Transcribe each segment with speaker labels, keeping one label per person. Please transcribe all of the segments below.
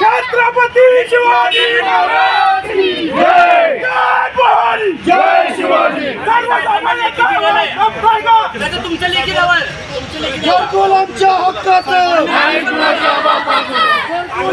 Speaker 1: छत्रपती शिवाजी महाराज जय शिवाजी
Speaker 2: तुमच्या लेखी जवळ.
Speaker 1: आमच्या हक्काचं.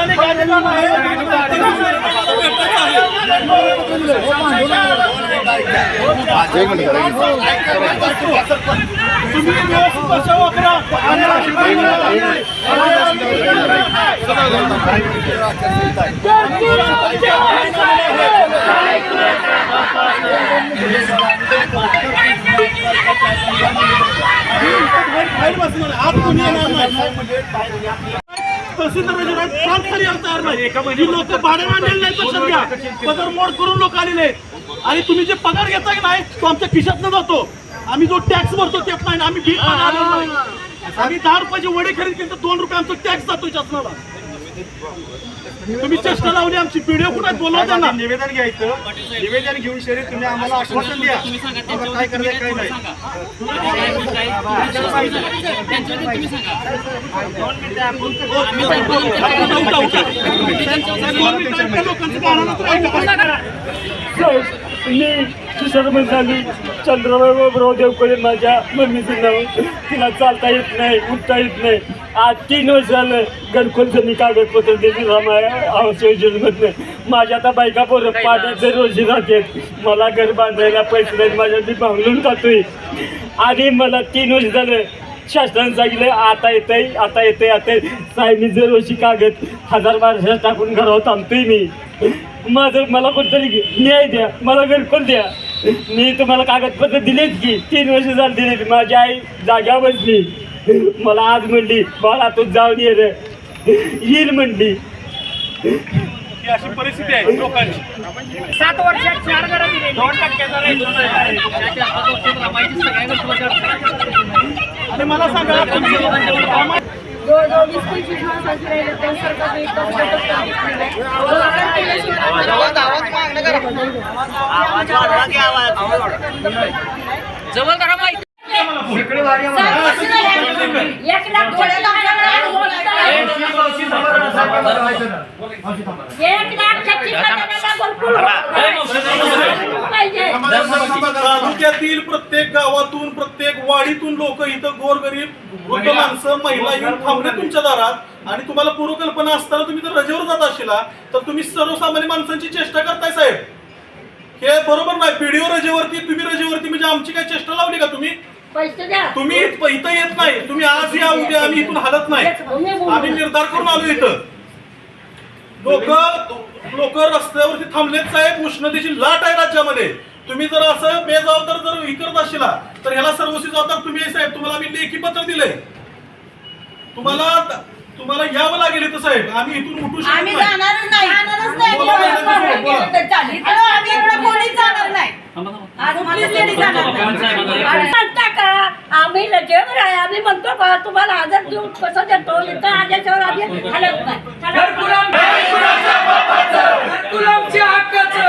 Speaker 1: आमच्या देशाचे नागरिक तुम्ही व्यवस्थित बचाव करा. बाहेर तहसीलदार राज काम खाली यायला तयार नाही ही लोक भाडे मांडलेले नाही लक्षात घ्या पगार मोड करून लोक आलेले आहेत. आणि तुम्ही जे पगार घेताय की नाही तो आमच्या खिशातनं जातो आम्ही जो टॅक्स भरतो नाही आम्ही भीक मागायला आलेलो नाही आम्ही दहा रुपयाचे वडे खरेदी केले तर दोन रुपये आमचा टॅक्स जातो शासनाला तुम्ही चेष्टा लावली आमची पिढी कुठे बोलवा त्यांना
Speaker 3: निवेदन घ्यायचं निवेदन घेऊन शरीर तुम्ही आम्हाला आश्वासन द्या आम्हाला काय करायचं काय नाही.
Speaker 1: दोन
Speaker 4: किशोरमन झाली. चंद्रबाबूराव देवकडे माझ्या मम्मीचं नाव तिला चालता येत नाही उठता येत नाही. आज तीन वर्ष झालं घरकुलचं मी कागदपत्र दिली आवास योजनेमधनं. माझ्या आता बायका पोरं पाण्यात जर रोजी राहतात मला घर बांधायला पैसे नाही माझ्या मी भांगलून खातोय. आणि मला तीन वर्ष झालं शासनाने सांगितलं आता येतंय आता येतंय आता साहेब मी जर वर्षी कागद हजार बाराशे टाकून घरावर थांबतोय मी. माझं मला कोणतरी न्याय द्या मला घरकुल द्या. मी तुम्हाला कागदपत्र दिलेत की तीन वर्ष झालं दिलेत. माझी आई जागा बसली. मला आज म्हणली बाळा तू जाऊन ये रे. येईल म्हणली.
Speaker 1: ही अशी परिस्थिती आहे लोकांची.
Speaker 2: सात वर्षात चार घरं दिले. दोन टक्क्याचा rate
Speaker 1: आणि मला सांगा
Speaker 5: जवळजवळ वीस पंचवीस माणसांची राहिले पण सरकार एकच गटच
Speaker 2: जवळ करा माहिती.
Speaker 5: एक लाख एक लाख छत्तीस हजाराला भरपूर पाहिजे.
Speaker 1: तालुक्यातील प्रत्येक गावातून प्रत्येक वाडीतून लोक इथं गोरगरीब वृद्ध माणसं महिला येऊन थांबले तुमच्या दारात. आणि तुम्हाला पूर्वकल्पना असताना तुम्ही जर रजेवर जात असशिला तर तुम्ही सर्वसामान्य माणसांची चेष्टा करताय साहेब. हे बरोबर नाही. पिढीओ रजेवरती तुम्ही रजेवरती म्हणजे आमची काय चेष्टा लावली का तुम्ही?
Speaker 5: पैसे द्या.
Speaker 1: तुम्ही इथं इथं येत नाही. तुम्ही आज या उद्या आम्ही इथून हलत नाही. आम्ही निर्धार करून आलो इथं. लोक लोक रस्त्यावरती थांबलेत साहेब. उष्णतेची लाट आहे राज्यामध्ये. तुम्ही जर असं बेजबाबदार जर हे करत असशिला तर ह्याला सर्वस्वी जबाबदार तुम्ही आहे, साहेब. तुम्हाला आम्ही लेखी पत्र दिलंय. तुम्हाला तुम्हाला यावं लागेल इथं साहेब. आम्ही इथून उठू शकत
Speaker 6: आम्ही
Speaker 1: नाही.
Speaker 6: जाणारच नाही. जाणारच नाही.
Speaker 1: बोला, बोला, बोला, बोला.
Speaker 6: तर चालेल. इथं आम्ही एवढं कोणीच जाणार नाही. आज कुठलीच लेडी जाणार नाही.
Speaker 5: आणि म्हणता का आम्ही रजेवर आहे आम्ही म्हणतो का तुम्हाला आदर देऊन कसं देतो? इथं आल्याच्यावर आम्ही हलत नाही.
Speaker 2: हक्काचं.